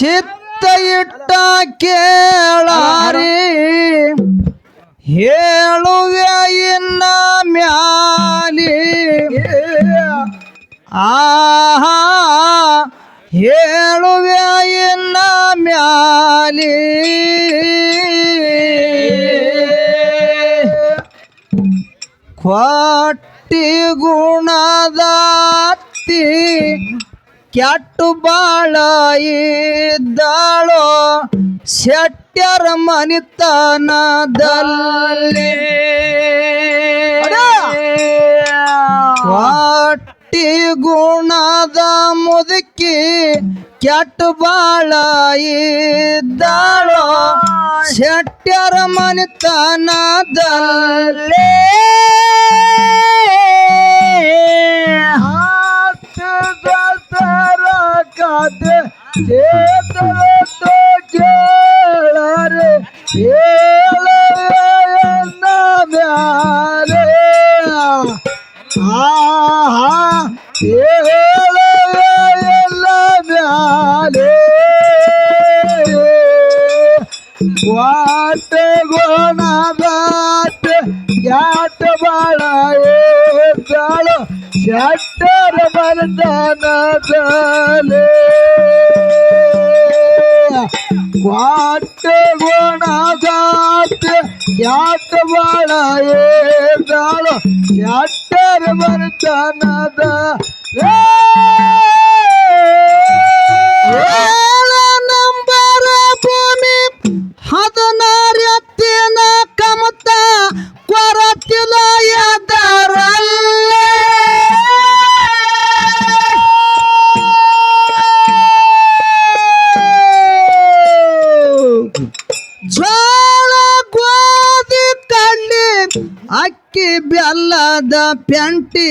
ಚಿತ್ತ ಇಟ್ಟ ಕೇಳಾರಿ. ಹೇಳುವೆ ಇನ್ನ ಮ್ಯಾಲಿ. ಆಹಾ ಹೇಳುವೆ ಇನ್ನ ಮ್ಯಾಲಿ. ಕೊಟ್ಟಿ ಗುಣದಾತಿ ಕೆಟ್ಟು ಬಾಳ ಇದ್ದಾಳೋ? ಶೆಟ್ಯರ ಮನಿತನದಲ್ಲಿ. ಕೊಟ್ಟಿ ಗುಣದ ಮುದುಕಿ ಕೆಟ್ಟು ಬಾಳ ಇದ್ದಾಳೋ? ಶೆಟ್ಯರ ಮನಿತನದಲ್ಲಿ. ಕಾತೆ ಚೇತನತ್ತು ಕೇಳರೆ. ಹೇಳನ್ನ ಶಟ್ಟರ ಬರದಾನದಲೆ ವಾಟ ಗೋಣದಾಟ ಯಾಟ ಬಾಳ ಏಳು ಶಟ್ಟರ ಬರದಾನದ ರೇ ನಂಬರ ಬೆಲ್ಲದ ಪ್ಯಾಂಟಿ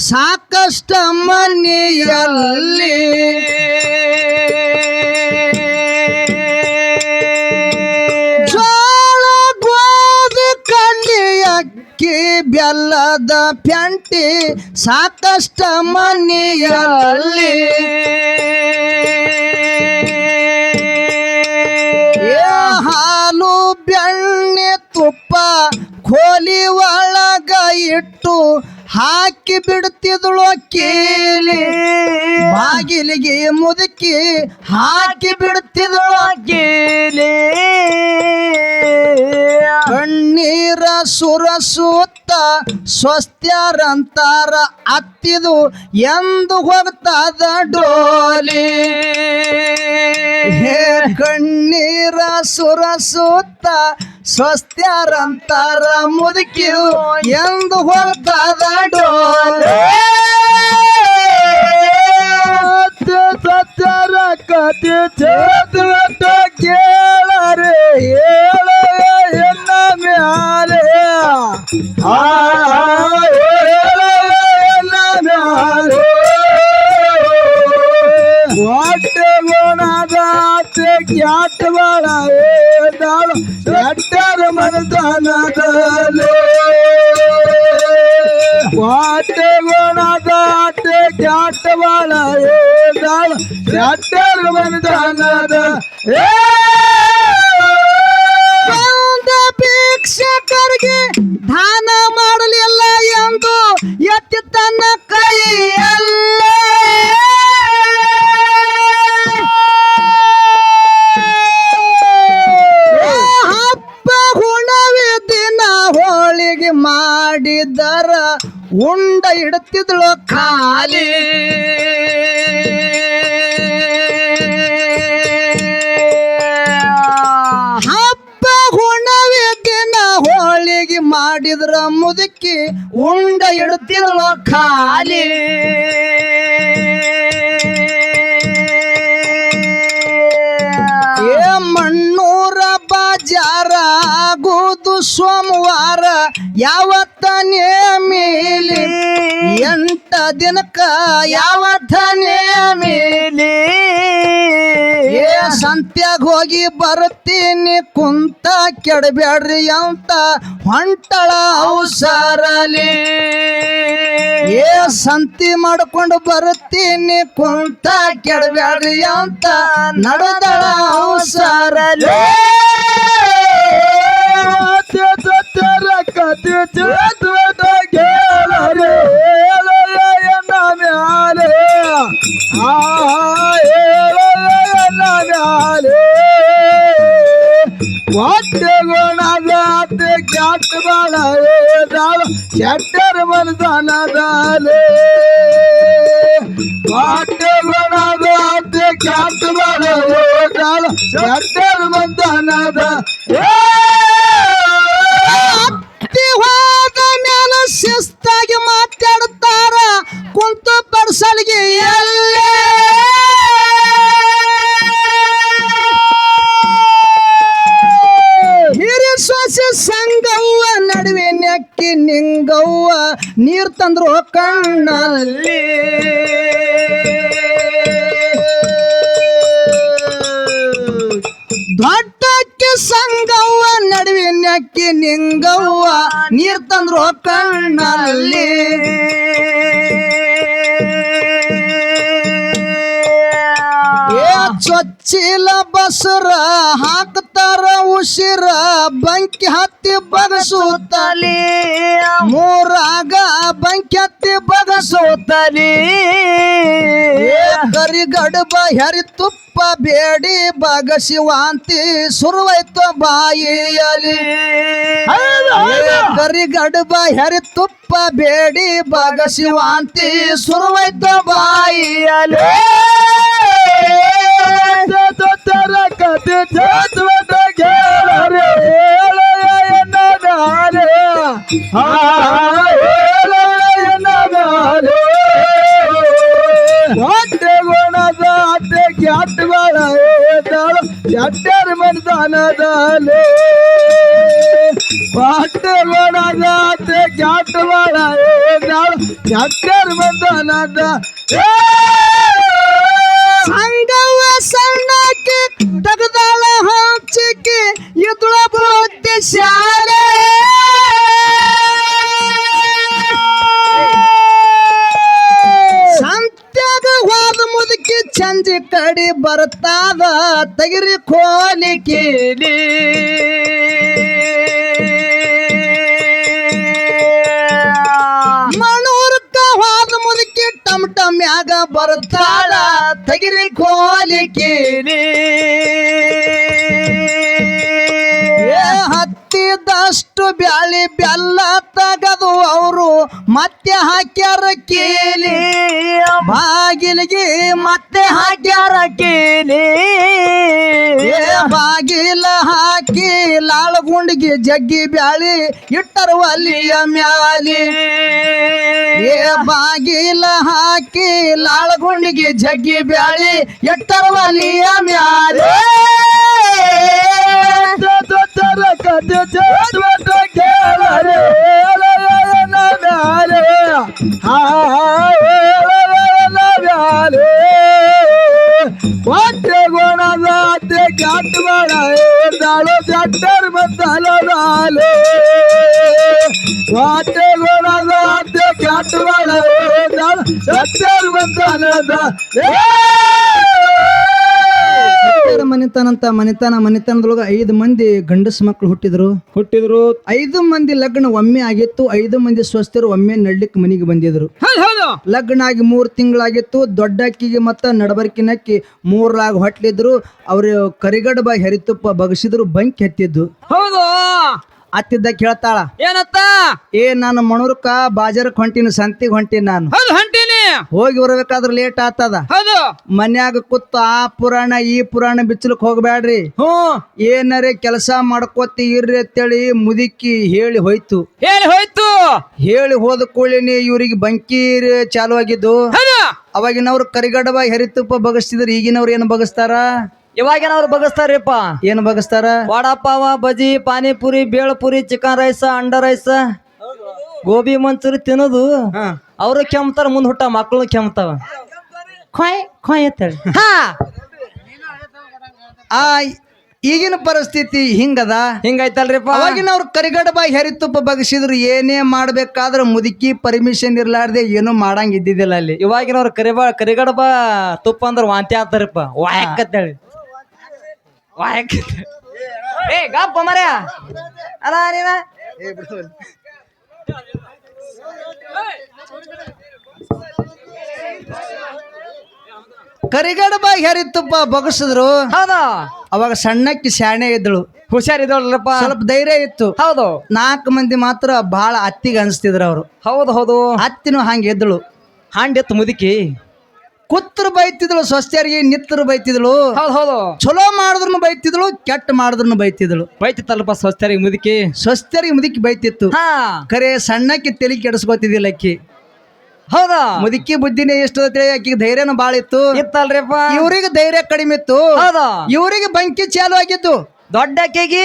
ಸಾಕಷ್ಟ ಮನೆಯಲ್ಲಿ ಜೋಳ ಗೋಧಿ ಕಡ್ಲಿ ಅಕ್ಕಿ ಬೆಲ್ಲದ ಪ್ಯಾಂಟಿ ಸಾಕಷ್ಟ ಮನೆಯಲ್ಲಿ ಹಾಲು ಬೆಣ್ಣೆ ತುಪ್ಪ ಕೋಲಿ ಒಳಗ ಇಟ್ಟು ಹಾಕಿ ಬಿಡುತ್ತಿದಳು ಕೇಳಿ ಬಾಗಿಲಿಗೆ ಮುದುಕಿ ಹಾಕಿ ಬಿಡುತ್ತಿದಳು ಕೇಳಿ ಕಣ್ಣೀರ ಸುರಸುತ್ತ ಸ್ವಸ್ತ್ಯಾರಂತಾರ ಅತ್ತಿದು ಎಂದು ಹೋಗ್ತದ ಡೋಲಿ. ಹೇ ಕಣ್ಣೀರ ಸುರಸುತ್ತ ಸ್ವಸ್ತ್ಯಾರಂತಾರ ಮುದುಕಿದು ಎಂದು ಹೋಗ್ತದ ಡೋಲಿ ಸತ್ಯರ ಕತೆ ಚೇತನತ್ತ ಏದಾಳು ಬಂದಾನದ ಭಿಕ್ಷಕರಿಗೆ ದಾನ ಮಾಡಲಿಲ್ಲ ಎಂದು ಎತ್ತಿ ತನ್ನ ಕೈಯಲ್ಲ ಹಬ್ಬ ಹುಣವಿ ದಿನ ಹೋಳಿಗೆ ಮಾಡಿದರ ಉಂಡ ಇಡುತ್ತಿದ್ಳು ಖಾಲಿ. ಖಾಲಿ. ಮಣ್ಣೂರ ಬಾಜಾರ ಗುದು ಸೋಮವಾರ ಯಾವತ್ತನೇ ನೇಮಿಲಿ ಎಂಟ ದಿನಕ್ಕ ಯಾವತ್ತ ಮೇಲೆ ಏ ಸಂತ್ಯಾಗ ಹೋಗಿ ಬರುತ್ತೀನಿ ಕುಂತ ಕೆಡಬೇಡ್ರಿ ಅಂತ ಹೊಂಟಳ ಅವಸರಲಿ ಏ ಸಂತಿ ಮಾಡ್ಕೊಂಡು ಬರುತ್ತೀನಿ ಕುಂತ ಕೆಡಬೇಡ್ರಿ ಅಂತ ನಡೆದಳ ಅವಸರಲಿ ವಾಟ್ಯ செட்டர் மருதானே பாட்டு மனதாத்து காட்டு மனோ செட்டர் மருதானதா ஏ ಹತ್ತಿ ಕರಿ ಗಡಬ ಹೆರಿ ತುಪ್ಪ ಬೇಡಿ ಬಾಗ ಶಿವಾಂತಿ ಸುರುವೈತು ಬಾಯಿಯಲಿ. ಕರಿಗಡಬ ಹೆರಿ ತುಪ್ಪ ಬೇಡಿ ಬಾಗ ಶಿವಾಂತಿ ಸುರುವೈತು ಬಾಯಿಯಲಿ. ಕತೆ ಚತ್ವದ ಚಟ್ಟರ ಮನದಾನದಾಲೆ ಹೊಟ್ಟೆ ಗುಣದ ಅತ್ತೆ ಕ್ಯಾಟ್ಗಳ ಏದಾಳು ಚಟ್ಟರ ಮನದಾನದ ಸಂಗವ ಬ್ಯಾಳಿ ಬೆಲ್ಲ ತಗದು ಅವರು ಮತ್ತೆ ಹಾಕ್ಯಾರ ಕೇಳಿ ಬಾಗಿಲಿಗೆ ಮತ್ತೆ ಹಾಕ್ಯಾರ ಏ ಬಾಗಿಲ ಹಾಕಿ ಲಾಳಗುಂಡಿಗೆ ಜಗ್ಗಿ ಬ್ಯಾಳಿ ಇಟ್ಟರು ಅಲ್ಲಿಯ ಮ್ಯಾಲಿ ಏ ಬಾಗಿಲ ಹಾಕಿ ಲಾಳಗುಂಡಿಗೆ ಜಗ್ಗಿ ಬ್ಯಾಳಿ ಇಟ್ಟರು ಅಲ್ಲಿಯ ಮ್ಯಾಲಿ ತರ ಕತೆ ಚತ್ವದ ಗೆಳರೆ ಎನ್ನದಾರೆ ಆ ಎನ್ನದಾರೆ ಹೊಟ್ಟೆ ಗುಣದ ಅತ್ತೆ ಕ್ಯಾಟ್ ಬಾಳ ಏದಾಳು ಅಂತ ಮನೆತನ ಮನಿತನಂತ ಮನಿತನ ಮನಿತನದೊಳಗ ಐದು ಮಂದಿ ಗಂಡಸ ಮಕ್ಕಳು ಹುಟ್ಟಿದ್ರು. ಹುಟ್ಟಿದ್ರು. ಐದು ಮಂದಿ ಲಗ್ನ ಒಮ್ಮೆ ಆಗಿತ್ತು ಐದು ಮಂದಿ ಸ್ವಸ್ಥರು ಒಮ್ಮೆ ನಡ್ಲಿಕ್ಕೆ ಮನೆಗೆ ಬಂದಿದ್ರು. ಹೌದು ಹೌದು. ಲಗ್ನ ಆಗಿ ಮೂರು ತಿಂಗಳಾಗಿತ್ತು ದೊಡ್ಡಕ್ಕಿಗೆ ಮತ್ತ ನಡಬರ್ಕಿನಕ್ಕಿ ಮೂರ್ಲಾಗ ಹೊಟ್ಲಿದ್ರು ಅವ್ರು ಕರಿಗಡಬ ಹೆರಿತುಪ್ಪ ಬಗಸಿದ್ರು ಬಂಕಿ ಹತ್ತಿದ್ದು. ಹೌದು. ಅತ್ತಿದ್ದ ಕೇಳ್ತಾಳ ಏನತ್ತ? ಏ ನಾನು ಮಣೂರ್ಕ ಬಾಜಾರಕ್ ಹೊಂಟಿನ ಸಂತಿಗೆ ಹೊಂಟೀನಿ ನಾನು. ಹೌದು ಹೋಗಿ ಬರಬೇಕಾದ್ರೆ ಲೇಟ್ ಆತದ ಹೌದು. ಮನ್ಯಾಗ ಕುತ್ತ ಆ ಪುರಾಣ ಈ ಪುರಾಣ ಬಿಚ್ಚಲಕ್ ಹೋಗ್ಬ್ಯಾಡ್ರಿ. ಹ್ಮ್ ಏನರೇ ಕೆಲಸ ಮಾಡ್ಕೋತಿ ಇರ್ರಿ ಅಂತೇಳಿ ಮುದುಕಿ ಹೇಳಿ ಹೋಯ್ತು. ಹೇಳಿ ಹೋಯ್ತು. ಹೇಳಿ ಹೋದ ಕೂಡಲೇ ಇವ್ರಿಗೆ ಬಂಕಿ ಚಾಲು ಆಗಿದ್ದು. ಹೌದು. ಅವಾಗಿನವ್ರು ಕರಿಗಡವ ಹೆರಿತುಪ್ಪ ಬಗಸ್ತಿದ್ರು ಈಗಿನವ್ರು ಏನು ಬಗಸ್ತಾರ? ಇವಾಗೇನವ್ರು ಬಗಸ್ತಾರಪ್ಪ ಏನು ಬಗಸ್ತಾರ? ವಡಾಪಾವ ಬಜಿ ಪಾನಿಪುರಿ ಬೇಳ್ಪುರಿ ಚಿಕನ್ ರೈಸ್ ಅಂಡ ರೈಸ್ ಗೋಬಿ ಮಂಚೂರಿ ತಿನ್ನೋದು. ಅವರು ಕೆಮ್ತಾರ ಮುಂದೆ ಹುಟ್ಟ ಮಕ್ಕಳು ಕೆಮ್ತಾವ. ಖಾಯ್ ಖಾಯ್ ಅಂತೇಳಿ. ಹಾ. ಆ ಈಗಿನ ಪರಿಸ್ಥಿತಿ ಹಿಂಗದ? ಹಿಂಗೈತಲ್ರಿಪ್ಪ. ಅವಾಗಿನವ್ರು ಕರಿಗಡ ಬಾಯಿ ಹೆರಿತುಪ್ಪ ಬಗಸಿದ್ರು ಏನೇ ಮಾಡ್ಬೇಕಾದ್ರೆ ಮುದುಕಿ ಪರ್ಮಿಷನ್ ಇರ್ಲಾರ್ದೆ ಏನು ಮಾಡಂಗ್ ಇದ್ದಿದ್ದಿಲ್ಲ ಅಲ್ಲಿ. ಇವಾಗಿನವ್ರು ಕರಿಬಾ ಕರಿಗಡಬ ತುಪ್ಪ ಅಂದ್ರೆ ವಾಂತಿ ಆಗ್ತಾರಪ್ಪ ವಾಯಕ್ ಅಂತೇಳಿ. ವಾಯಕ್. ಏ ಗಪ್ಪ ಮರ್ಯ ಅಲ್ಲ ನೀನ? ಕರಿಗಡ ಬಾಯಿ ಹೆರಿತುಪ್ಪ ಬಗಸಿದ್ರು? ಹೌದು? ಅವಾಗ ಸಣ್ಣಕ್ಕೆ ಶಾಣೆ ಇದ್ದಳು. ಹುಷಾರಿದವಲ್ರಪ್ಪ ಸ್ವಲ್ಪ ಧೈರ್ಯ ಇತ್ತು. ಹೌದು. ನಾಲ್ಕು ಮಂದಿ ಮಾತ್ರ ಬಹಳ ಅತ್ತಿಗೆ ಅನಿಸ್ತಿದ್ರು ಅವರು. ಹೌದು ಹೌದು. ಅತ್ತಿನೂ ಹಂಗೆ ಇದ್ದಳು ಹಾಂಡೆತ್ತು ಮುದುಕಿ? ಕುತ್ತರು ಬೈತಿದ್ಳು ಸ್ವಸ್ಥರಿಗೆ ನಿತ್ತರು ಬೈತಿದ್ಳು ಹೌದು ಹೌದು. ಚಲೋ ಮಾಡಿದ್ರು ಬೈತಿದ್ಳು ಕೆಟ್ಟ ಮಾಡಿದ್ರು ಬೈತಿದ್ಳು ಬೈತಿತ್ತಲ್ಪ ಸ್ವಸ್ಥರಿಗೆ ಮುದುಕಿ? ಸ್ವಸ್ಥರಿಗೆ ಮುದುಕಿ ಬೈತಿತ್ತು. ಹಾ. ಕರೆ ಸಣ್ಣಕ್ಕೆ ತಲೆ ಕೆಡಿಸ್ಕೋತಿದ್ದಿಲ್ಲ ಅಕ್ಕಿ. ಹೌದಾ? ಮುದುಕಿ ಬುದ್ಧಿನೇ ಎಷ್ಟು ತಿಳಿ ಆಕಿಗೆ ಧೈರ್ಯನೂ ಭಾಳ ಇತ್ತು ಇತ್ತಲ್ರಿಪ್ಪ. ಇವ್ರಿಗೆ ಧೈರ್ಯ ಕಡಿಮೆ ಇತ್ತು. ಹೌದಾ? ಇವ್ರಿಗೆ ಬಂಕಿ ಚಾಲು ಆಗಿತ್ತು ದೊಡ್ಡ ಅಕ್ಕಿಗೆ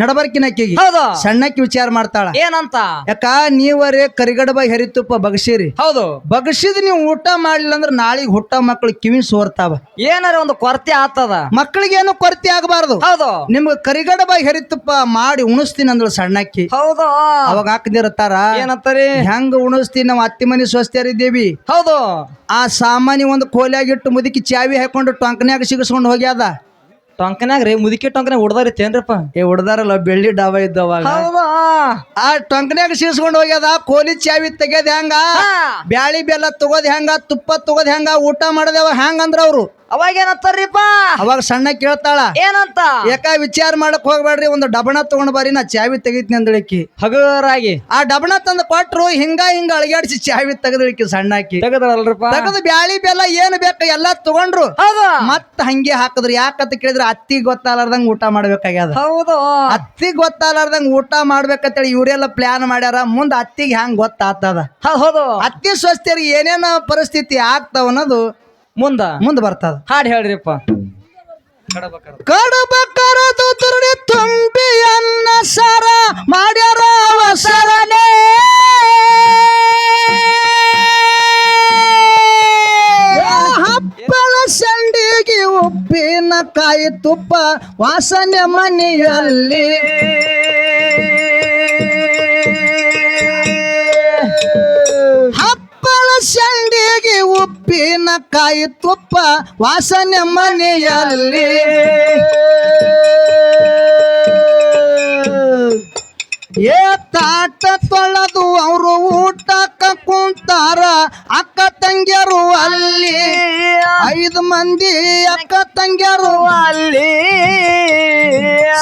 ನಡಬರ್ಕಿನ ಅಕ್ಕಿಗೆ. ಹೌದು. ಸಣ್ಣಕ್ಕಿ ವಿಚಾರ ಮಾಡ್ತಾಳ. ಏನಂತ? ಯಾಕ ನೀವರೇ ಕರಿಗಡಬ ಹೆರಿತುಪ್ಪ ಬಗಸಿರಿ. ಹೌದು. ಬಗಸಿದ್ ನೀವು ಊಟ ಮಾಡ್ಲಿಲ್ಲ ಅಂದ್ರೆ ನಾಳೆಗೆ ಹುಟ್ಟ ಮಕ್ಳು ಕಿವಿ ಸೋರ್ತಾವ. ಏನಾರ ಒಂದು ಕೊರತೆ ಆತದ? ಮಕ್ಕಳಿಗೆ ಏನು ಕೊರತೆ ಆಗಬಾರ್ದು. ಹೌದು. ನಿಮ್ಗೆ ಕರಿಗಡಬ ಹೆರಿತುಪ್ಪ ಮಾಡಿ ಉಣಿಸ್ತೀನಿ ಅಂದಳು ಸಣ್ಣಕ್ಕಿ. ಹೌದು. ಅವಾಗ ಹಾಕದಿರ್ತಾರ ಏನಂತಾರಿ? ಹೆಂಗ ಉಣಿಸ್ತೀನಿ ನಾವು ಅತ್ತಿ ಮನಿ ಸ್ವಸ್ಥರಿದ್ದೀವಿ ಹೌದು. ಆ ಸಾಮಾನ್ಯ ಒಂದು ಕೋಲಿಯಾಗಿಟ್ಟು ಮುದುಕಿ ಚಾವಿ ಹಾಕೊಂಡು ಟೊಂಕನ್ಯಾಗ ಸಿಗಿಸ್ಕೊಂಡು ಹೋಗ್ಯಾದ. ಟೊಂಕನ್ಯಾಗ ರೀ ಮುದುಕಿ ಟೊಂಕನಾಗ ಹೊಡ್ದಾರಿ ತೇನ್ರಪ್ಪ ಏ ಹೊಡ್ದಾರಲ್ಲ ಬೆಳ್ಳಿ ಡಾಬಾ ಇದ್ದವಾಗ ಹೌದಾ? ಆ ಟೊಂಕನಾಗ ಸಿಗಿಸ್ಕೊಂಡು ಹೋಗ್ಯದ ಕೋಲಿ ಚಾವಿ ತೆಗ್ಯದ ಹೆಂಗ? ಬ್ಯಾಳಿ ಬೆಲ್ಲ ತಗೋದ್ ಹೆಂಗ ತುಪ್ಪ ತಗೋದ್ ಹೆಂಗ ಊಟ ಮಾಡದೇವ ಹೆಂಗ ಅಂದ್ರ ಅವ್ರು? ಅವಾಗ ಏನಂತಾರೀಪ ಅವಾಗ ಸಣ್ಣ ಕೇಳ್ತಾಳ. ಏನಂತ? ಯಾಕ ವಿಚಾರ ಮಾಡಕ್ ಹೋಗ್ಬೇಡ್ರಿ ಒಂದು ಡಬಣ ತಗೊಂಡ್ ಬಾರಿ ನಾ ಚಾವಿ ತೆಗಿತೀನಿ ಅಂದಳಿಕಿ ಹಗರಾಗಿ. ಆ ಡಬಣ ತಂದು ಕೊಟ್ರು ಹಿಂಗ ಹಿಂಗ ಅಳಗ್ಯಾಡಿಸಿ ಚಾವಿ ತೆಗೆದಳಿಕಿ ಸಣ್ಣಾಕಿ. ತೆಗದ್ರಲ್ರಪ್ಪ ತೆಗೆದು ಬ್ಯಾಳಿ ಬೆಲ್ಲ ಏನ್ ಬೇಕು ಎಲ್ಲಾ ತಗೊಂಡ್ರು. ಹೌದು. ಮತ್ತ ಹಂಗೆ ಹಾಕಿದ್ರು. ಯಾಕಂತ ಕೇಳಿದ್ರೆ ಅತ್ತಿ ಗೊತ್ತಾಲಾರ್ದಂಗ ಊಟ ಮಾಡ್ಬೇಕಾಗ್ಯದ. ಹೌದು. ಅತ್ತಿ ಗೊತ್ತಾಲಾರ್ದಂಗ ಊಟ ಮಾಡ್ಬೇಕಂತೇಳಿ ಇವರೆಲ್ಲ ಪ್ಲಾನ್ ಮಾಡ್ಯಾರ. ಮುಂದ ಅತ್ತಿಗೆ ಹ್ಯಾಂಗ್ ಗೊತ್ತಾಗ್ತದ. ಹೌದ್ ಹೌದು. ಅತ್ತಿ ಸ್ವಸ್ಥರಿಗೆ ಏನೇನ ಪರಿಸ್ಥಿತಿ ಆಗ್ತಾವ ಅನ್ನೋದು ಮುಂದ? ಮುಂದ ಬರ್ತದ. ಹಾಡ್ ಹೇಳ್ರಿಪ್ಪ. ಕಡಬ ಕರದು ತುರುಡಿ ತುಂಬಿ ಅನ್ನ ಸರ ಮಾಡ್ಯಾರ ಅವಸರನೆ. ಹಪ್ಪಳ ಸಂಡಿಗೆ ಉಪ್ಪಿನ ಕಾಯಿ ತುಪ್ಪ ವಾಸನೆ ಮನೆಯಲ್ಲಿ. ಕಾಯಿ ತುಪ್ಪ ವಾಸನೆ ಮನೆಯಲ್ಲಿ. ಏ ತಾಟ ತೊಳೆದು ಅವರು ಊಟಕ್ಕ ಕುಂತಾರ. ಅಕ್ಕ ತಂಗ್ಯರು ಅಲ್ಲಿ. ಐದು ಮಂದಿ ಅಕ್ಕ ತಂಗ್ಯರು ಅಲ್ಲಿ.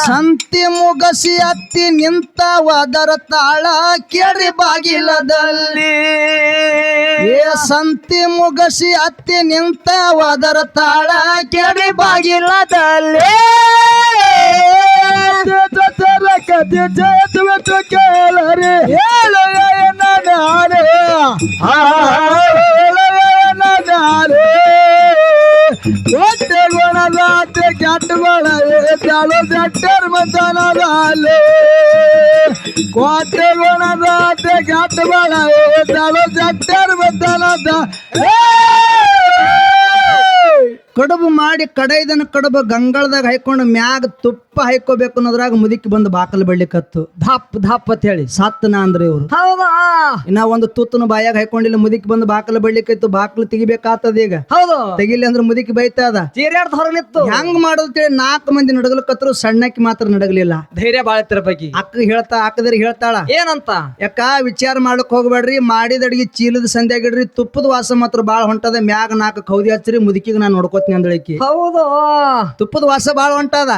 ಸಂತಿ ಮುಗಸಿ ಅತ್ತಿ ನಿಂತ ಅದರ ತಾಳ ಕೇಳಿ ಬಾಗಿಲದಲ್ಲಿ. ಏ ಸಂತಿ ಮುಗಸಿ ಅತ್ತಿ ನಿಂತ ಅದರ ತಾಳ ಕೇಳಿ ಬಾಗಿಲದಲ್ಲಿ. ಕತೆ ಜಯತ್ವತ್ತು ಕೇಳರಿ ಹೇಳುವ ನಾನೇ ನಾನೇ ಒಟ್ಟೆ ಗುಣದಾತೆ ಕೆಟ್ಟ ಬಳವೆ ಚಾಲು ಜಟ್ಟರ್ ಮತನದಾಲೆ ಕೋಟೆ ಗುಣದಾತೆ ಕೆಟ್ಟ ಬಳವೆ ಚಾಲು ಜಟ್ಟರ್ ಮತನದ ಕಡುಬು ಮಾಡಿ ಕಡೈದನ ಕಡುಬು ಗಂಗಳದಾಗ ಹೈಕೊಂಡು ಮ್ಯಾಗ ತುಪ್ಪ ಹೈಕೋಬೇಕು ಅನ್ನೋದ್ರಾಗ ಮುದುಕಿ ಬಂದು ಬಾಕಲ್ ಬೆಳ್ಳಿಕತ್ತು ಧಾಪ್ ಧಾಪ್ ಅಂತ ಹೇಳಿ. ಸತ್ತನ ಅಂದ್ರೆ ಇವ್ರು. ಹೌದಾ? ಇನ್ನ ಒಂದು ತುತ್ತನ ಬಾಯಾಗ ಹೈಕೊಂಡಿಲ್ಲ ಮುದುಕಿ ಬಂದು ಬಾಕಲ್ ಬೆಳ್ಳಿಕೈತು ಬಾಕಲ್ ತೆಗಿಬೇಕಾಗ್ತದ ಈಗ. ಹೌದು. ತೆಗಿಲಿ ಅಂದ್ರೆ ಮುದುಕಿ ಬೈತದ. ಚೀರ್ಯಾಡ್ದ ಹೊರಲಿತ್ತು ಹೆಂಗ್ ಮಾಡೋದು ಹೇಳಿ ನಾಲ್ಕು ಮಂದಿ ನಡಗಲಕತ್ರು ಸಣ್ಣಕ್ಕೆ ಮಾತ್ರ ನಡಗಲಿಲ್ಲ. ಧೈರ್ಯ ಬಾಳ ಬಗ್ಗೆ ಅಕ್ಕ ಹೇಳ್ತಾ ಅಕ್ಕದಿರಿ ಹೇಳ್ತಾಳ. ಏನಂತ? ಯಾಕ ವಿಚಾರ ಮಾಡಕ್ ಹೋಗ್ಬೇಡ್ರಿ ಮಾಡಿದ ಅಡಿಗೆ ಚೀಲದ ಸಂಧ್ಯಾಗಿಡ್ರಿ ತುಪ್ಪದ ವಾಸ ಮಾತ್ರ ಬಾಳ ಹೊಂಟದ ಮ್ಯಾಗ ನಾಲ್ಕು ಕೌದಿ ಹಚ್ಚ್ರಿ ಮುದುಕಿಗೆ ನಾನು ನೋಡ್ಕೋತೀನಿ. ಅಂದಳಿಕಿ ಹೌದು. ತುಪ್ಪದ ವಾಸ ಬಾಳ ಹೊಂಟದ.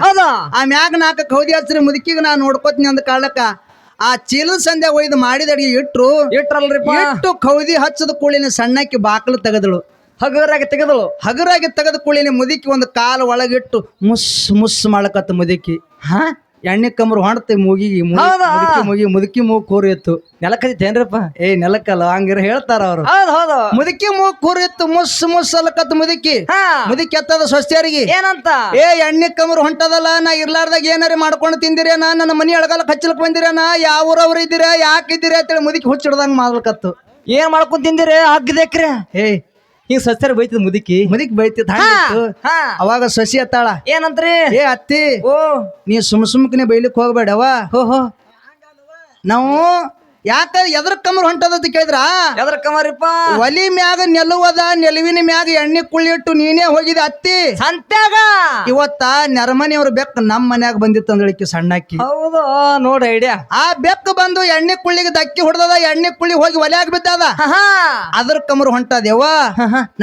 ಆ ಮ್ಯಾಗ ನಾಕ ಕೌದಿ ಹಚ್ಚ್ರಿ ಮುದುಕಿಗೆ ನಾ ನೋಡ್ಕೋತೀನಿ ಅಂದ ಕಾಲಕ್ಕ ಆ ಚೀಲದ ಸಂಧ್ಯಾಗ ಒಯ್ದು ಮಾಡಿದ ಅಡಿಗೆ ಇಟ್ರು ಇಟ್ರಲ್ರಿ ಇಟ್ಟು ಕೌದಿ ಹಚ್ಚದ ಕೂಳಿನ ಸಣ್ಣಕ್ಕೆ ಬಾಕಲು ತೆಗೆದಳು. ಹಗರಾಗಿ ತೆಗೆದಳು. ಹಗರಾಗಿ ತೆಗೆದ ಕೂಳಿನ ಮುದುಕಿ ಒಂದು ಕಾಲು ಒಳಗಿಟ್ಟು ಮುಸ್ ಮುಸ್ ಮಾಡಕತ್ತ ಮುದುಕಿ. ಹಾ? ಎಣ್ಣೆ ಕಮ್ರು ಹೊಣ್ತಿ ಮೂಗಿಗೆ ಮುಗಿ- ಹೌದಾ? ಮುದುಕಿ ಮುಗಿ ಮುದುಕಿ ಮೂಗ್ ಕೂರು ನೆಲಕತ್ತೇನ್ರಪ್ಪ ಏ ನೆಲಕ್ಕಲ್ಲ ಹಂಗಿರ ಹೇಳ್ತಾರ ಅವ್ರು. ಹೌದು ಹೌದು. ಮುದುಕಿ ಮೂಗ್ ಕೂರು ಇತ್ತು ಮುಸ್ ಮುಸ್ ಅಲ್ಲಕತ್ತು ಮುದುಕಿ. ಹಾ. ಮುದುಕಿ ಎತ್ತದ ಸ್ವಸ್ಥರಿಗೆ ಏನಂತ? ಏ ಎಣ್ಣೆ ಕಮ್ರು ಹೊಂಟದಲ್ಲ ನಾ ಇರ್ಲಾರ್ದಾಗ ಏನಾರ ಮಾಡ್ಕೊಂಡು ತಿಂದಿರೇನ ನನ್ನ ಮನಿ ಅಳಗಾಲ ಬಂದಿರ ನಾ ಯಾವ ಊರವ್ರು ಇದ್ದೀರಾ ಯಾಕೆ ಇದ್ದೀರಾ ಅಂತೇಳಿ ಮುದುಕಿ ಹುಚ್ಚಿಡ್ದಂಗ ಮಾಡ್ಲಕತ್ತು ಏನ್ ಮಾಡ್ಕೊಂಡ್ ತಿಂದಿರಿ? ಹಗ್ಗದೇಕ್ರಿ ಏ ಹಿಂಗ್ ಸಸ್ಯರ ಬೈತದ ಮುದುಕಿ. ಮುದಿಕ್ ಬೈತಿದ್ ಹಾ, ಹಾ. ಅವಾಗ ಸಸಿ ಅತ್ತಾಳ ಏನಂತ್ರಿ? ಏ ಅತ್ತಿ ಓ. ನೀ ಸುಮ್ ಸುಮ್ಕನೆ ಬೈಲಿಕ್ ಹೋಗ್ಬೇಡವ ಹೋ ಹೋ. ನಾವು ಯಾಕ ಎದ್ರ ಕಮರ್ ಹೊಂಟದ ಕೇಳಿದ್ರ? ಎದ್ರ ಕಮರಿಪ್ಪ ಒಲಿ ಮ್ಯಾಗ ನೆಲುವದ ನೆಲುವಿನ ಮ್ಯಾಗ ಎಣ್ಣೆ ಕುಳ್ಳಿಟ್ಟು ನೀನೇ ಹೋಗಿದ ಅತ್ತಿ. ಸಂತ್ಯಾಗ? ಇವತ್ತ ನೆರಮನೆಯವ್ರ ಬೆಕ್ಕ ನಮ್ಮ ಮನ್ಯಾಗ ಬಂದಿತ್ತು ಅಂದಳಿಕೆ ಸಣ್ಣಕ್ಕಿ ಹೌದು ನೋಡ ಐಡಿಯಾ. ಆ ಬೆಕ್ಕ ಬಂದು ಎಣ್ಣೆ ಕುಳ್ಳಿಗೆ ದಕ್ಕಿ ಹೊಡೆದದ ಎಣ್ಣೆ ಕುಳ್ಳಿ ಹೋಗಿ ಒಲ್ಯಾಗ ಬಿದ್ದದ. ಅದ್ರ ಕಮರ್ ಹೊಂಟದೇವ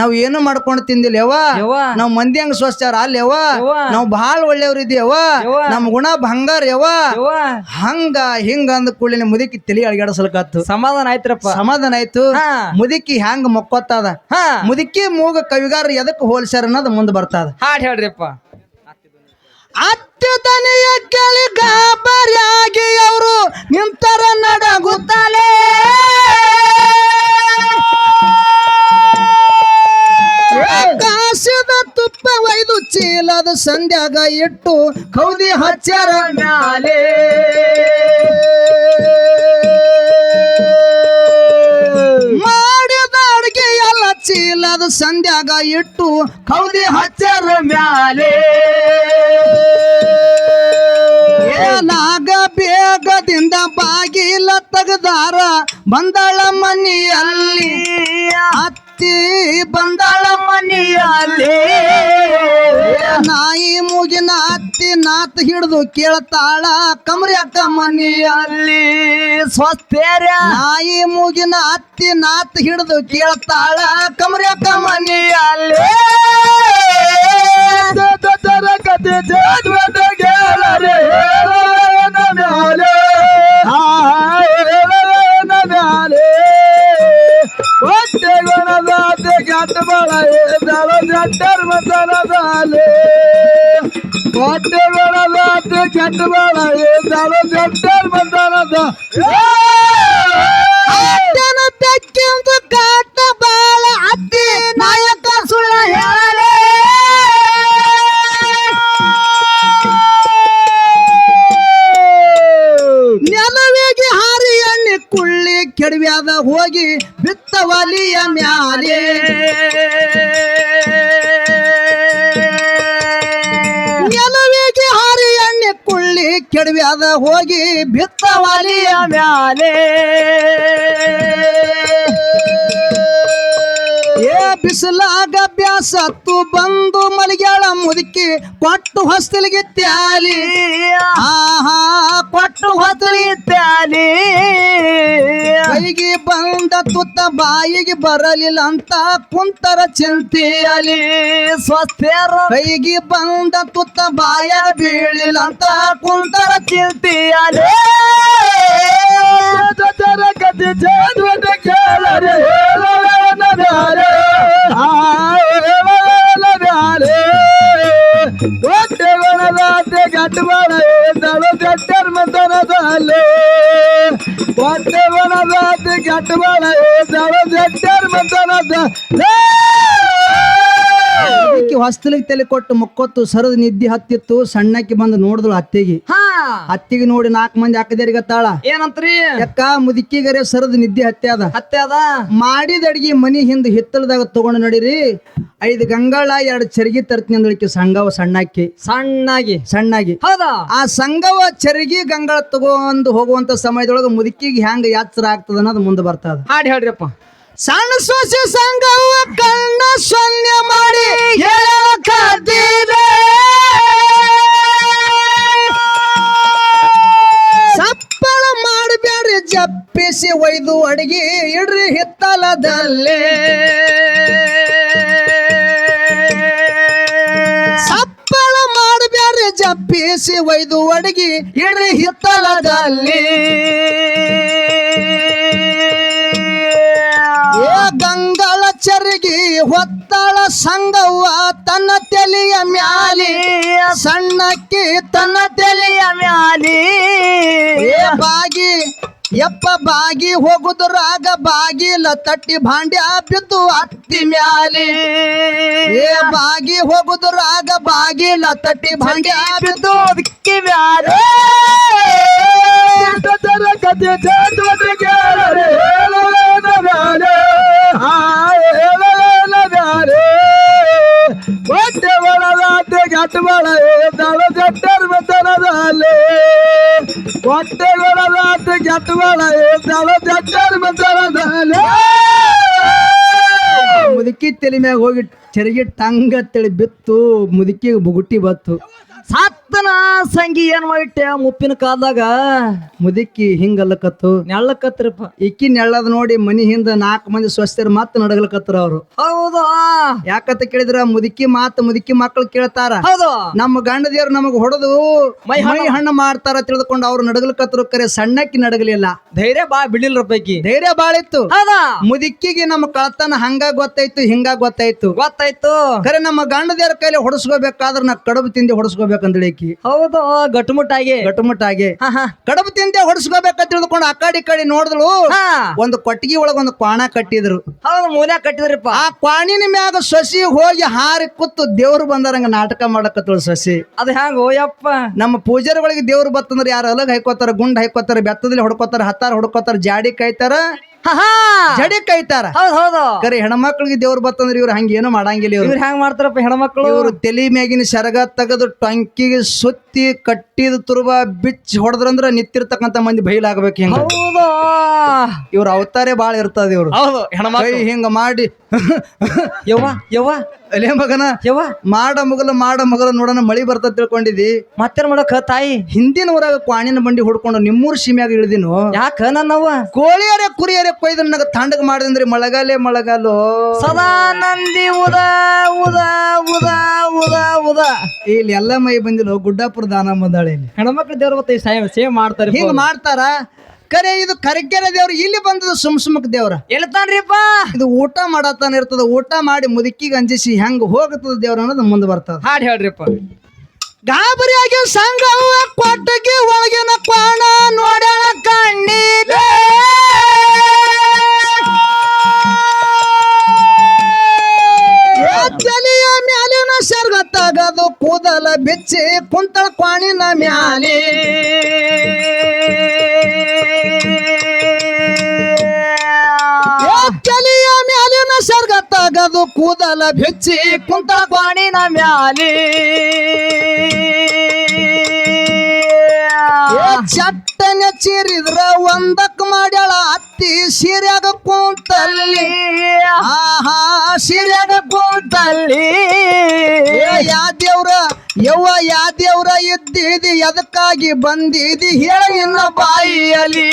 ನಾವ್ ಏನು ಮಾಡ್ಕೊಂಡು ತಿಂದಿಲ್ಲ ಯವ್ವ. ಯವ್ವ. ನಾವ್ ಮಂದಿ ಹಂಗ ಸ್ವಚ್ಛಾರ ಅಲ್ಲೇವ. ನಾವ್ ಬಹಳ ಒಳ್ಳೆಯವ್ರ ಇದೇವ. ನಮ್ ಗುಣ ಬಂಗಾರ ಯವ ಹಂಗ ಹಿಂಗ ಅಂದ ಮುದಕ್ಕೆ ಮುದುಕಿ ತಲೆ ಸಮಾಧಾನ ಆಯ್ತ್ರಪ್ಪ. ಸಮಾಧಾನ ಆಯ್ತು. ಹಾ. ಮುದುಕಿ ಹ್ಯಾಂಗ ಮೊಕ್ಕೊತ್ತದ? ಹಾ. ಮುದುಕಿ ಮೂಗ ಕವಿಗಾರ ಎದಕ್ ಹೋಲ್ಸಾರ ಅನ್ನೋದು ಮುಂದೆ ಬರ್ತದ. ಹಾಡ್ ಹೇಳ್ರಿಪ್ಪ. ಅತ್ಯುತನೆಯ ಕೇಳಿ ಗಾಬರಿಯಾಗಿ ಅವರು ನಿಂತರ ನಡಗುತ್ತಲೇ. ಕಾಸಿದ ತುಪ್ಪ ಒಯ್ದು ಚೀಲದ ಸಂಧ್ಯಾಗ ಇಟ್ಟು ಕೌದಿ ಹಚ್ಚರ ಮ್ಯಾಲೆ. ಮಾಡಿದ ಅಡುಗೆ ಎಲ್ಲ ಚೀಲದ ಸಂಧ್ಯಾಗ ಇಟ್ಟು ಕೌದಿ ಹಚ್ಚರ ಮ್ಯಾಲೆ. ನಾಗ ಬೇಗದಿಂದ ಬಾಗಿಲ ತೆಗೆದಾರ ಬಂದಳ ಮನೆಯಲ್ಲಿ. ಅತ್ತಿ ಬಂದಾಳ ಮನೆಯಲ್ಲಿ. ನಾಯಿ ಮುಗಿನ ಅತ್ತಿ ನಾತ್ ಹಿಡಿದು ಕೇಳ್ತಾಳ ಕಮರಿ ಅಕ್ಕ ಮನೆಯಲ್ಲಿ. ಸ್ವಸ್ಥೇರ್ಯ ನಾಯಿ ಮುಗಿನ ಅತ್ತಿ ನಾತ್ ಹಿಡಿದು ಕೇಳ್ತಾಳ ಕಮರಿ ಅಕ್ಕ ಮನೆಯಲ್ಲಿ ಕತೆ ಹೊಟ್ಟೆ ಗುಣದಾತೆ ಕೆಟ್ಟ ಬಳ ಏದಳ ಜಟ್ಟರ್ ಮತನದಾಲೆ. ಹೊಟ್ಟೆ ಗುಣದಾತೆ ಕೆಟ್ಟ ಬಳ ಏದಳ ಜಟ್ಟರ್ ಮತನದ ಬಿಸಿಲಾಗ ಬ್ಯಾಸತ್ತು ಬಂದು ಮಲಗ್ಯಾಳ ಮುದುಕಿ ಕೊಟ್ಟು ಹೊಸ್ತಲಿಗೆ ತ್ಯಾಲಿ ಆಹಾ ಕೊಟ್ಟು ಹೊಸ್ತಲಿಗೆ ತ್ಯಾಲಿ ಕೈಗೆ ಬಂದ ತುತ್ತ ಬಾಯಿಗೆ ಬರಲಿಲ್ಲ ಅಂತ ಕುಂತರ ಚಿಂತೆಯಲಿ. ಸ್ವಸ್ಥರ ಕೈಗೆ ಬಂದ ತುತ್ತ ಬಾಯ ಬೀಳಿಲ್ಲ ಅಂತ ಕುಂತರ ಚಿಂತೆಯಲಿ. ಜರ ಕತೆ ಜಾದ್ವದ ಗೆಳರೆ ಹೇಳೋಣ ಮ್ಯಾಲೆ. ಆ ಹೇಳೋಣ ಮ್ಯಾಲೆ. ಹೊಟ್ಟೆ ಗುಣದಾತೆ ಕೆಟ್ಟ ಬಳ ಏದಳ ಜಟ್ಟರ್ ಮತನದಾಲೆ. ಹೊಟ್ಟೆ ಅದಕ್ಕೆ ಹೊಸ್ತಲಿಗೆ ತಲೆ ಕೊಟ್ಟು ಮುಕ್ಕೊತ್ತು ಸರದ ನಿದ್ದೆ ಹತ್ತಿತ್ತು ಸಣ್ಣಕ್ಕೆ ಬಂದು ನೋಡಿದ್ಳು ಅತ್ತೆಗೆ. ಹಾ. ಅತ್ತಿಗೆ ನೋಡಿ ನಾಲ್ಕು ಮಂದಿ ಅಕ್ಕದೇರಿಗತ್ತಾಳ ಏನಂತ್ರಿ? ಯಾಕ? ಮುದುಕಿಗರೆ ಸರದ ನಿದ್ದೆ ಹತ್ಯಾದ ಅದ. ಮಾಡಿದ ಅಡಿಗೆ ಮನಿ ಹಿಂದೆ ಹಿತ್ತಲದಾಗ ತಗೊಂಡು ನಡೀರಿ. ಐದು ಗಂಗಾಳ ಎರಡು ಚರಗಿ ತರ್ತೀನಿ ಅಂದಳಿಕೆ ಸಂಗವ ಸಣ್ಣಕ್ಕಿ ಸಣ್ಣಾಗಿ. ಸಣ್ಣಾಗಿ. ಹೌದಾ? ಆ ಸಂಗವ ಚರಗಿ ಗಂಗಾಳ ತಗೊಂಡು ಹೋಗುವಂತ ಸಮಯದೊಳಗ ಮುದುಕಿಗೆ ಹ್ಯಾಂಗ ಯಾತ್ರ ಆಗ್ತದ ಅನ್ನೋದು ಮುಂದೆ ಬರ್ತದ ಹಾಡಿ ಹೇಳ್ರಿಪ್ಪ. ಸಣ್ಣ ಸೊಸೆ ಸಂಗವ ಕಣ್ಣ ಸೊನ್ನೆ ಮಾಡಿ ಹೇಳಕತ್ತಿದೆ. ಸಪ್ಪಳ ಮಾಡಬೇಡ್ರಿ ಜಪ್ಪಿಸಿ ಒಯ್ದು ಅಡಿಗೆ ಇಡ್ರಿ ಹಿತ್ತಲದಲ್ಲೇ ಸಪ್ಪಳ ಮಾಡಬೇಡ್ರಿ ಜಪ್ಪಿಸಿ ಒಯ್ದು ಅಡಿಗೆ ಇಡ್ರಿ ಹಿತ್ತಲದಲ್ಲಿ ಏ ಗಂಗಳ ಚರಿಗಿ ಹೊತ್ತಳ ಸಂಗವ್ವ ತನ್ನ ತೆಲಿಯ ಮ್ಯಾಲಿ. ಸಣ್ಣಕ್ಕಿ ತನ್ನ ತೆಲಿಯ ಮ್ಯಾಲಿ. ಏ ಬಾಗಿ. ಯಪ್ಪ ಬಾಗಿ ಹೋಗುದ್ರಾಗ ಬಾಗಿಲ ತಟ್ಟಿ ಭಾಂಡ್ಯ ಬಿದ್ದು ಅತ್ತಿ ಮ್ಯಾಲಿ. ಏ ಬಾಗಿ ಹೋಗುದ್ರಾಗ ಬಾಗಿಲ ತಟ್ಟಿ ಭಾಂಡ್ಯ ಬಿದ್ದು ಅಕ್ಕಿ ಮ್ಯಾಲಿ. ಜರ ಕತೆ ಜಾದ್ವದ ಗೆಳರೆ ಕ್ಯಾಟುಗಳ ದಳ ಜಟ್ಟರ್ ಮತನದಲ್ಲಿ ಹೊಟ್ಟೆಗಳ ರಾತ್ರಿ ಕ್ಯಾಟುಗಳ ದಳ ಜಟ್ಟರ್ ಮತನದಲ್ಲಿ ಮುದುಕಿ ತಲೆ ಮ್ಯಾಗ ಹೋಗಿ ಚರಿಗಿ ಟಂಗ ತಳಿ ಬಿತ್ತು ಮುದುಕಿ ಬುಗುಟ್ಟಿ ಬತ್ತು ಸತ್ತನ ಸಂಗಿ ಏನ್ ಮಾಡಿಟ್ಟೆ? ಮುಪ್ಪಿನ ಕಾಲದಾಗ ಮುದುಕಿ ಹಿಂಗಲ್ಲಕತ್ತು ನೆಳ್ಳಕತ್ರಪ್ಪ ಇಕ್ಕಿ ನೆಳ್ಳದ್ ನೋಡಿ ಮನಿ ಹಿಂದ ನಾಲ್ಕು ಮಂದಿ ಸ್ವಸ್ಥರು ಮತ್ತೆ ನಡಗಲಕತ್ರ ಅವ್ರು. ಹೌದು. ಯಾಕಂತ ಕೇಳಿದ್ರ ಮುದುಕಿ ಮಾತು ಮುದುಕಿ ಮಕ್ಕಳು ಕೇಳ್ತಾರ. ಹೌದು. ನಮ್ಮ ಗಂಡದೇವ್ರು ನಮಗ್ ಹೊಡೆದು ಮೈ ಮೈ ಹಣ್ಣು ಮಾಡ್ತಾರ ತಿಳಿದುಕೊಂಡು ಅವ್ರು ನಡಗಲಕತ್ರ ಕರೆ ಸಣ್ಣಕ್ಕಿ ನಡಗಲಿಲ್ಲ. ಧೈರ್ಯ ಬಾ ಬಿಡಿಲ್ರ ಪೈಕಿ ಧೈರ್ಯ ಬಾಳಿತ್ತು. ಹೌದಾ. ಮುದುಕಿಗೆ ನಮ್ಮ ಕಳತನ ಹಂಗ ಗೊತ್ತಾಯ್ತು ಹಿಂಗ ಗೊತ್ತಾಯ್ತು. ಗೊತ್ತಾಯ್ತು. ಕರೆ ನಮ್ಮ ಗಂಡದಿಯವ್ರ ಕೈಲಿ ಹೊಡಸ್ಕೋಬೇಕಾದ್ರ ನಾ ಕಡುಬು ತಿಂದಿ ಹೊಡಸ್ಕೋಬೇಕಂದೇಳಿ ಆಕಿ ಹೌದು ಗಟ್ಟುಮುಟ್ಟಾಗಿ ಗಟ್ಟುಮುಟ್ಟಾಗಿ ಕಡಬು ತಿಂತೆ ತಿಂದೆ ಅಕ್ಕಡಿ ತಿಳ್ಕೊಂಡು ಆ ಕಡೆ ಈ ಕಡೆ ನೋಡಿದ್ಳು ಹಾ. ಒಂದು ಕೊಟ್ಟಿಗೆ ಒಳಗ ಒಂದು ಕ್ವಾಣ ಕಟ್ಟಿದ್ರು. ಹೌದು ಮೂಲ ಕಟ್ಟಿದ್ರಪ್ಪ. ಆ ಕ್ವಾಣಿನ ಮ್ಯಾಗ ಸಸಿ ಹೋಗಿ ಹಾರಿ ಕುತ್ತು ದೇವ್ರು ಬಂದಾರಂಗ ನಾಟಕ ಮಾಡಕತ್ತಳು ಸಸಿ. ಅದು ಹ್ಯಾಂಗ ಓಯಪ್ಪ ನಮ್ಮ ಪೂಜಾರಿಗಳಿಗೆ ದೇವ್ರು ಬತ್ತಂದ್ರೆ ಯಾರು ಅಲಗ್ ಹೈಕೋತಾರ ಗುಂಡ್ ಹೈಕೋತಾರ ಬೆತ್ತದಲ್ಲಿ ಹೊಡ್ಕೋತಾರ ಹತ್ತಾರ ಹೊಡ್ಕೋತಾರ ಜಾಡಿ ಕಾಯ್ತಾರ. ಜಡಿ ಕೈತಾರ. ಹೌದು ಹೌದು. ಕರೆ ಹೆಣ್ಮಕ್ಳಿಗೆ ದೇವ್ರು ಬತ್ತಂದ್ರೆ ಇವ್ರು ಹಂಗೇನು ಮಾಡಂಗಿಲ್ಲ ಇವ್ರು. ಹೆಂಗ್ ಮಾಡ್ತಾರಪ್ಪ ಹೆಣ್ಮಕ್ಳು? ಇವ್ರು ತೆಲಿ ಮ್ಯಾಗಿನ ಸರಗ ತೆಗೆದು ಟಂಕಿಗೆ ಸುತ್ತಿ ಕಟ್ಟಿದ ತುರುಬ ಬಿಚ್ಚಿ ಹೊಡೆದ್ರಂದ್ರ ನಿತ್ತಿರ್ತಕ್ಕಂತ ಮಂದಿ ಬೈಲಾಗಬೇಕು ಹಿಂಗ? ಹೌದು? ಇವ್ರ ಅವತಾರೇ ಬಾಳ ಇರ್ತದ ಇವ್ರು. ಹೌದು ಕೈ ಹೆಣ್ಮಕ್ಳು ಹಿಂಗ ಮಾಡಿ. ಯವ್ವ ಯವ್ವ. ಅಲೇ ಮಗನ? ಯವ್ವ. ಮಾಡ ಮಗಲ ಮಾಡ ಮಗಲ ನೋಡೋಣ ಮಳಿ ಬರ್ತದ ತಿಳ್ಕೊಂಡಿದಿ. ಮತ್ತೇನ್ ಮಾಡಕ ತಾಯಿ? ಹಿಂದಿನ ಊರಾಗ ಕ್ವಾಣಿನ ಬಂಡಿ ಹುಡ್ಕೊಂಡು ನಿಮ್ಮೂರ್ ಸೀಮ್ಯಾಗ ಇಳಿದಿನು? ಯಾಕ ನನ್ನವ್ವ? ಕೋಳಿಯರೆ ಕುರಿಯರೆ ಕೊಯ್ದ ನನಗ ತಂಡಗ ಮಾಡಿದಂದ್ರೆ ಮಳಗಾಲೆ ಮಳಗಾಲು? ಸದಾ ನಂದಿ ಉದ ಉದ ಉದ ಉದ ಉದ. ಇಲ್ಲಿ ಎಲ್ಲ ಮೈ ಬಂದಿಲ್ಲ ಗುಡ್ಡಾಪುರ ದಾನ ಬಂದಾಳೆ ಇಲ್ಲಿ. ಹೆಣ್ಮಕ್ಳು ದೇವ್ರ ಮತ್ತೆ ಸೇವ್ ಸೇವ್ ಮಾಡ್ತಾರೆ ಹಿಂಗ್ ಮಾಡ್ತಾರ? ಕರೆ ಇದು ಕರಿಕೆರೆ ದೇವ್ರ ಇಲ್ಲಿ ಬಂದದ ಸುಮ್ ಸುಮಕ್ ದೇವ್ರ. ಎಲ್ತಾನ್ರಿಪ್ಪ ಇದು ಊಟ ಮಾಡತಾನ ಇರ್ತದ ಊಟ ಮಾಡಿ ಮುದುಕಿಗೆ ಅಂಜಿಸಿ ಹೆಂಗ್ ಹೋಗತದ ದೇವ್ರ ಅನ್ನೋದು ಮುಂದೆ ಬರ್ತದ. ಹಾಡ್ ಹೇಳ್ರಿಪ್ಪ. ಗಾಬರಿಯಾಗಿ ಸಂಘವ ಕೊಟ್ಟಗೆ ಒಳಗಿನ ಕ್ವಾಣ ನೋಡಣ ಕಣ್ಣಿದೆ ಸರ್ಗ ತಗದು ಕೂದಲ ಬಿಚ್ಚಿ ಕುಂತಳ ಕ್ವಾಣಿನ ಮ್ಯಾಲೆ. ಚಲಿಯ ಮ್ಯಾಲಿನ ಸರ್ಗ ತಗದು ಕೂದಲ ಬಿಚ್ಚಿ ಕುಂತಳ ಕ್ವಾಣಿನ ಮ್ಯಾಲೆ. ಚೀರಿದ್ರ ಚಿರಿದ್ರ ಒಂದಕ್ ಮಾಡ್ಯಾಳ ಅತ್ತಿ ಸೀರ್ಯಾಗ ಕುಂತಲ್ಲಿ. ಆಹಾ. ಸಿರ್ಯಾಗ ಕೂತಲ್ಲಿ ಯಾದ್ಯವ್ರ ಯಾ ದೇವ್ರ? ಯವ್ವ ಯಾ ದೇವ್ರ ಇದ್ದಿದಿ? ಎದಕ್ಕಾಗಿ ಬಂದಿದಿ? ಹೇಳ ಇನ್ನ ಬಾಯಿಯಲ್ಲಿ.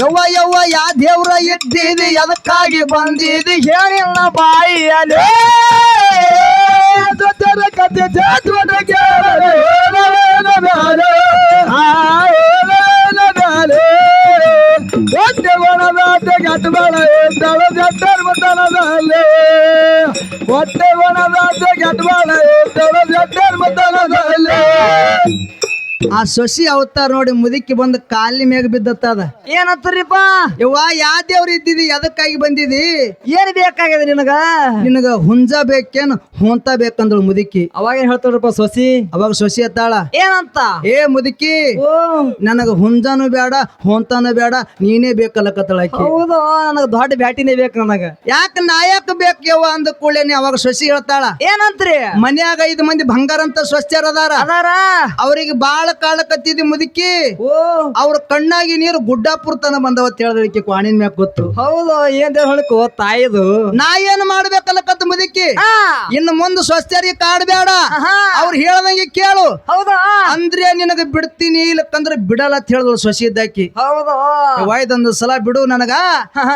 ಯವ್ವ ಯವ್ವ ಯಾ ದೇವ್ರ ಇದ್ದಿದಿ? ಎದಕ್ಕಾಗಿ ಬಂದಿದಿ? ಹೇಳಿಲ್ಲ ಬಾಯಿಯಲ್ಲಿ. ಜೊತೆರ ಕತೆ ಜಾತ್ವನ ಕೇಳರೆ ಏನೇನ ಬ್ಯಾರೆ, ಆ ಏನೇನ ಬ್ಯಾರೆ. ಹೊಟ್ಟೆಗಳ ರಾತ್ರಿ ಕ್ಯಾಟುಗಳ ಇದ್ದಾಳ ಜಟ್ಟರ್ ಮತನದಲ್ಲಿ ಹೊಟ್ಟೆಗಳ ರಾತ್ರಿ ಕ್ಯಾಟುಗಳ ಇದ್ದಾಳ ಜಟ್ಟರ್ ಮತನದಲ್ಲಿ ಆ ಸೊಸಿ ಅವತಾರ ನೋಡಿ ಮುದುಕಿ ಬಂದು ಕಾಲಿ ಮ್ಯಾಗ ಬಿದ್ದತ್ತದ ಏನತ್ತರಿಪ್ಪ ಯವ್ವ ಯಾ ದೇವ್ರ ಇದ್ದಿದಿ? ಎದಕ್ಕಾಗಿ ಬಂದಿದಿ? ಏನ್ ಬೇಕಾಗಿದೆ ನಿನಗ? ನಿನಗ ಹುಂಜ ಬೇಕೇನ್? ಹೊಂತ ಬೇಕಂದಳು ಮುದುಕಿ. ಅವಾಗ ಏನ್ ಹೇಳ್ತಾರಪ್ಪ ಸೊಸಿ? ಅವಾಗ ಸೊಸಿ ಎತ್ತಾಳ ಏನಂತ? ಏ ಮುದುಕಿ ನನಗ ಹುಂಜಾನು ಬೇಡ ಹೊಂತನು ಬೇಡ ನೀನೇ ಬೇಕಲ್ಲಕತ್ತಳ ಹೌದು ನನಗ ದೊಡ್ಡ ಬ್ಯಾಟಿನೇ ಬೇಕು ನನಗ. ಯಾಕ ನಾಯಕ ಬೇಕು ಯವ್ವ ಅಂದ ಕೂಡಲೇನೆ ಅವಾಗ ಸೊಸಿ ಹೇಳ್ತಾಳ. ಏನಂತ್ರಿ? ಮನ್ಯಾಗ ಐದು ಮಂದಿ ಬಂಗಾರ ಅಂತ ಸ್ವಸ್ಥರ ಅದಾರ. ಅದಾರ? ಅವ್ರಿಗೆ ಬಾಳ ಕಾಳಕತ್ತಿದಿ ಮುದುಕಿ. ಓ. ಅವ್ರ ಕಣ್ಣಾಗಿ ನೀರು ಗುಡ್ಡಾಪುರ ತನ ಬಂದವ ತಿಳಿದಳಿಕೆ ಕ್ವಾಣಿನ ಮ್ಯಾಗ ಗೊತ್ತು. ಹೌದು ಏನ್ ದೇವ್ ತಾಯಿದು. ನಾ ಏನ್ ಮಾಡ್ಬೇಕಲ್ಲಕತ್ತ ಮುದುಕಿ? ಇನ್ನು ಮುಂದೆ ಸ್ವಸ್ಥರಿಗೆ ಕಾಡ್ಬೇಡ. ಅವ್ರು ಹೇಳ್ದಂಗೆ ಕೇಳು. ಹೌದಾ? ಅಂದ್ರೆ ನಿನಗ ಬಿಡ್ತೀನಿ ಇಲ್ಲಕ್ಕಂದ್ರ ಬಿಡಲ್ಲ ಅಂತ ಹೇಳಿದ್ರು ಸೊಸಿ ಇದ್ದಾಕಿ. ಹೌದು? ವಾಯ್ದೊಂದು ಸಲ ಬಿಡು ನನಗ.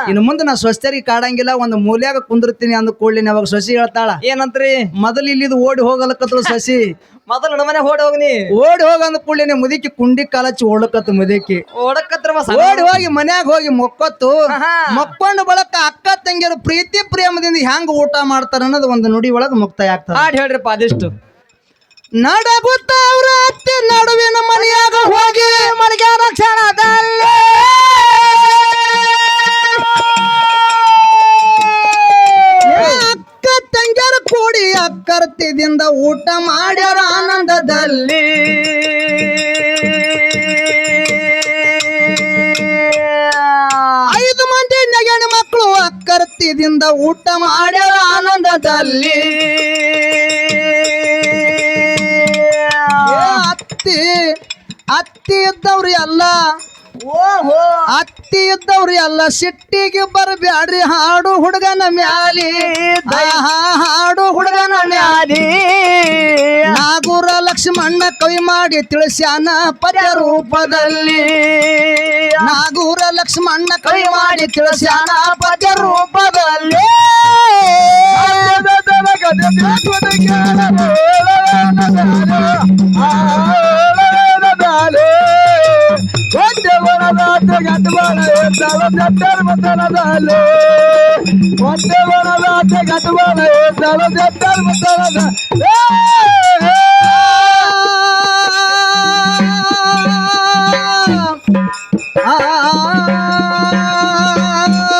ಇನ್ನು ಮುಂದೆ ನಾ ಸ್ವಸ್ಥರಿಗೆ ಕಾಡಂಗಿಲ್ಲ ಒಂದು ಮೂಲ್ಯಾಗ ಕುಂದಿರ್ತೀನಿ ಅಂದ ಕೂಡ್ಲಿ ಅವಾಗ ಸೊಸಿ ಹೇಳ್ತಾಳ. ಏನಂತ್ರಿ? ಮೊದಲು ಇಲ್ಲಿದು ಓಡಿ ಹೋಗಲಕತ್ತಳು ಸಸಿ. ಮೊದಲು ನಮ್ಮನೆ ಓಡಿ ಹೋಗ್ನಿ ಓಡಿ ಹೋಗಂದ ಮುದಕಿ ಮುದುಕಿ ಕುಂಡಿ ಕಾಲಚ್ಚಿ ಓಡಕತ್ತು ಮುದುಕಿ. ಓಡಕತ್ರ ಓಡಿ ಹೋಗಿ ಮನ್ಯಾಗ ಹೋಗಿ ಮೊಕ್ಕತ್ತು. ಮಕ್ಕೊಂಡು ಬಳಕ ಅಕ್ಕ ತಂಗಿಯರು ಪ್ರೀತಿ ಪ್ರೇಮದಿಂದ ಹೆಂಗ್ ಊಟ ಮಾಡ್ತಾರ ಅನ್ನೋದು ಒಂದು ನುಡಿ ಒಳಗೆ ಮುಕ್ತಾಯ ಆಗ್ತದೆ. ಹಾಡ್ ಹೇಳ್ರಿಪ್ಪ ಅದಿಷ್ಟು ನಡಗುತ್ತ ಅವ್ರ ಅತ್ತೆ ನಡುವಿನ ಮನೆಯಾಗ ಹೋಗಿ ಮಲಗ್ಯಾರ ಕ್ಷಣದಲ್ಲಿ. ತಂಗ್ಯಾರ ಕೂಡಿ ಅಕ್ಕರ್ತಿದಿಂದ ಊಟ ಮಾಡ್ಯಾರ ಆನಂದದಲ್ಲಿ. ಐದು ಮಂದಿ ನೆಗಣ ಮಕ್ಕಳು ಅಕ್ಕರ್ತಿದಿಂದ ಊಟ ಮಾಡ್ಯಾರ ಆನಂದದಲ್ಲಿ. ಅತ್ತಿ ಅತ್ತಿ ಇದ್ದವ್ರು ಎಲ್ಲ, ಓಹೋ. ಅತ್ತಿ ಇದ್ದವ್ರು ಎಲ್ಲ ಸಿಟ್ಟಿಗೆ ಬರಬ್ಯಾಡ್ರಿ ಹಾಡು ಹುಡುಗನ ಮ್ಯಾಲಿ ಹಾಡು ಹುಡುಗನ ಮ್ಯಾಲಿ ನಾಗೂರ ಲಕ್ಷ್ಮಣ್ಣ ಕವಿ ಮಾಡಿ ತಿಳಿಸ್ಯಾನ ಪದ್ಯ ರೂಪದಲ್ಲಿ ನಾಗೂರ ಲಕ್ಷ್ಮಣ್ಣ ಕವಿ ಮಾಡಿ ತಿಳಿಸ್ಯಾನ ಪದ್ಯ ರೂಪದಲ್ಲಿ ಒಟ್ಟೆ ಗಟ್ಟಬಾಳೆ ತಲ ಜಟ್ಟರ್ ಮತನದಲ್ಲಿ ಒಟ್ಟೆ ಒಣದಾಟೆ ಗಟ್ಟಬಾಳೆ ತಲ ಜಟ್ಟರ್ ಮತನದ ಆ